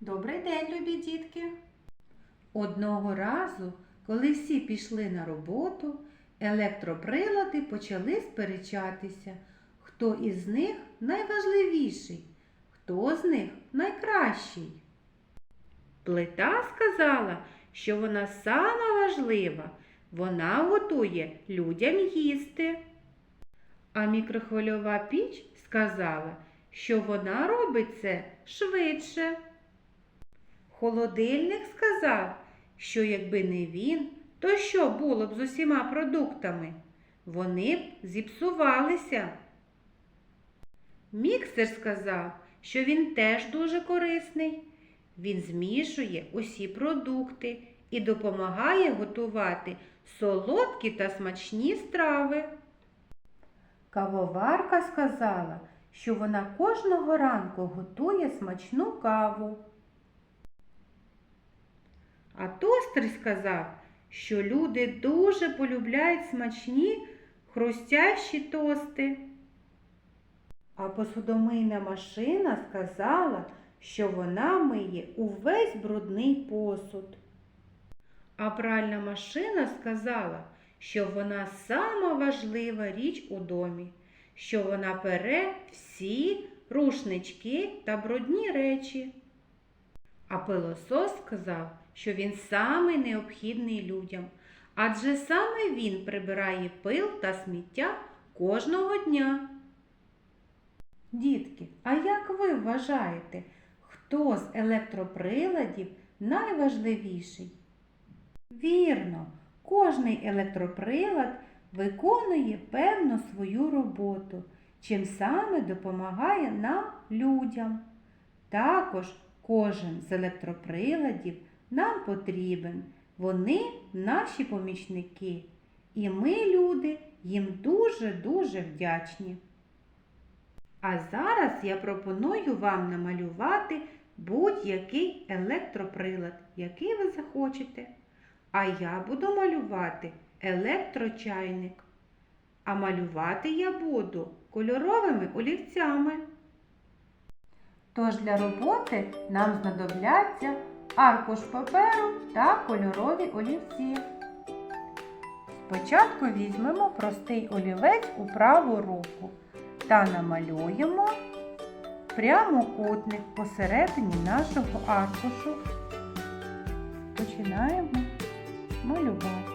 Добрий день, любі дітки! Одного разу, коли всі пішли на роботу, електроприлади почали сперечатися, хто із них найважливіший, хто з них найкращий. Плита сказала, що вона сама важлива, вона готує людям їсти. А мікрохвильова піч сказала, що вона робить це швидше. Холодильник сказав, що якби не він, то що було б з усіма продуктами? Вони б зіпсувалися. Міксер сказав, що він теж дуже корисний. Він змішує усі продукти і допомагає готувати солодкі та смачні страви. Кавоварка сказала, що вона кожного ранку готує смачну каву. А тостер сказав, що люди дуже полюбляють смачні хрустящі тости. А посудомийна машина сказала, що вона миє увесь брудний посуд. А пральна машина сказала, що вона сама важлива річ у домі, що вона пере всі рушнички та брудні речі. А пилосос сказав, що він самий необхідний людям, адже саме він прибирає пил та сміття кожного дня. Дітки, а як ви вважаєте, хто з електроприладів найважливіший? Вірно, кожний електроприлад виконує певну свою роботу, чим саме допомагає нам людям. Також кожен з електроприладів нам потрібен. Вони наші помічники. І ми, люди, їм дуже-дуже вдячні. А зараз я пропоную вам намалювати будь-який електроприлад, який ви захочете. А я буду малювати електрочайник. А малювати я буду кольоровими олівцями. Тож для роботи нам знадобляться аркуш паперу та кольорові олівці. Спочатку візьмемо простий олівець у праву руку та намалюємо прямокутник посередині нашого аркушу. Починаємо малювати.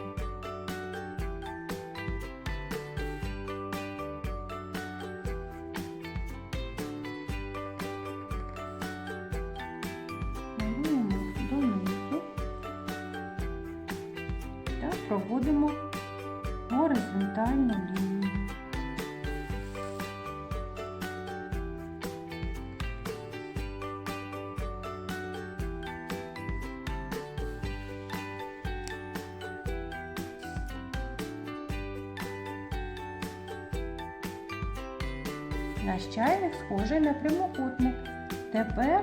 Проводимо горизонтальну лінію. Наш чайник схожий на прямокутник. Тепер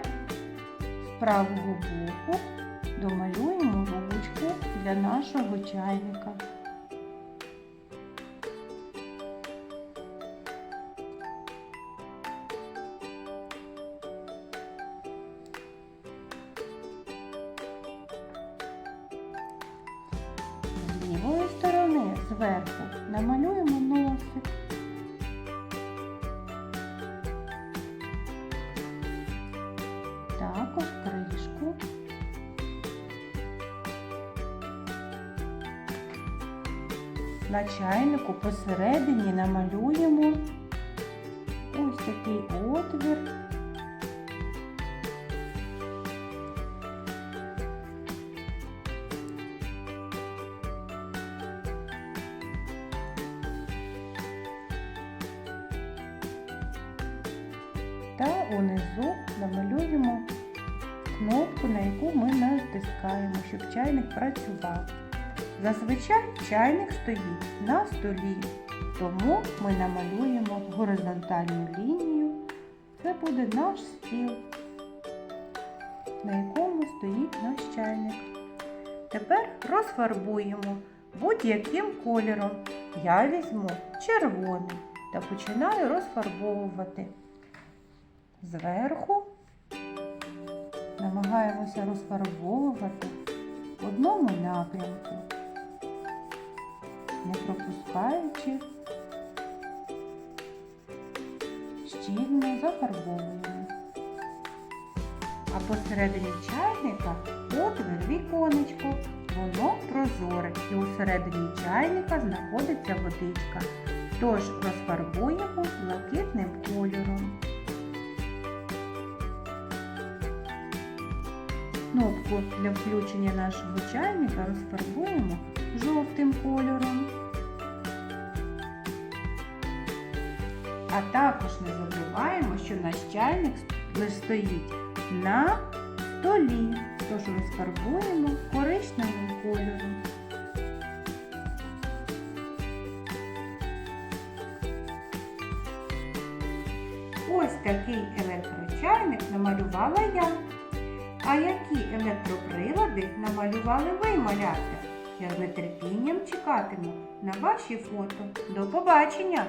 з правого боку домалюємо ручку для нашого чайника. З лівої сторони зверху намалюємо носик. На чайнику посередині намалюємо ось такий отвір. Та унизу намалюємо кнопку, на яку ми натискаємо, щоб чайник працював. Зазвичай чайник стоїть на столі, тому ми намалюємо горизонтальну лінію. Це буде наш стіл, на якому стоїть наш чайник. Тепер розфарбуємо будь-яким кольором. Я візьму червоний та починаю розфарбовувати зверху намагаємося розфарбовувати в одному напрямку, не пропускаючи, щільно зафарбовуємо. А посередині чайника отвір віконечко. Воно прозоре і усередині чайника знаходиться водичка. Тож розфарбуємо блакитним кольором. Кнопку для включення нашого чайника розфарбуємо жовтим А також не забуваємо, що наш чайник стоїть на столі, тож розфарбуємо коричневим кольором. Ось такий електрочайник намалювала я. А які електроприлади намалювали ви, малята? Я з нетерпінням чекатиму на ваші фото. До побачення!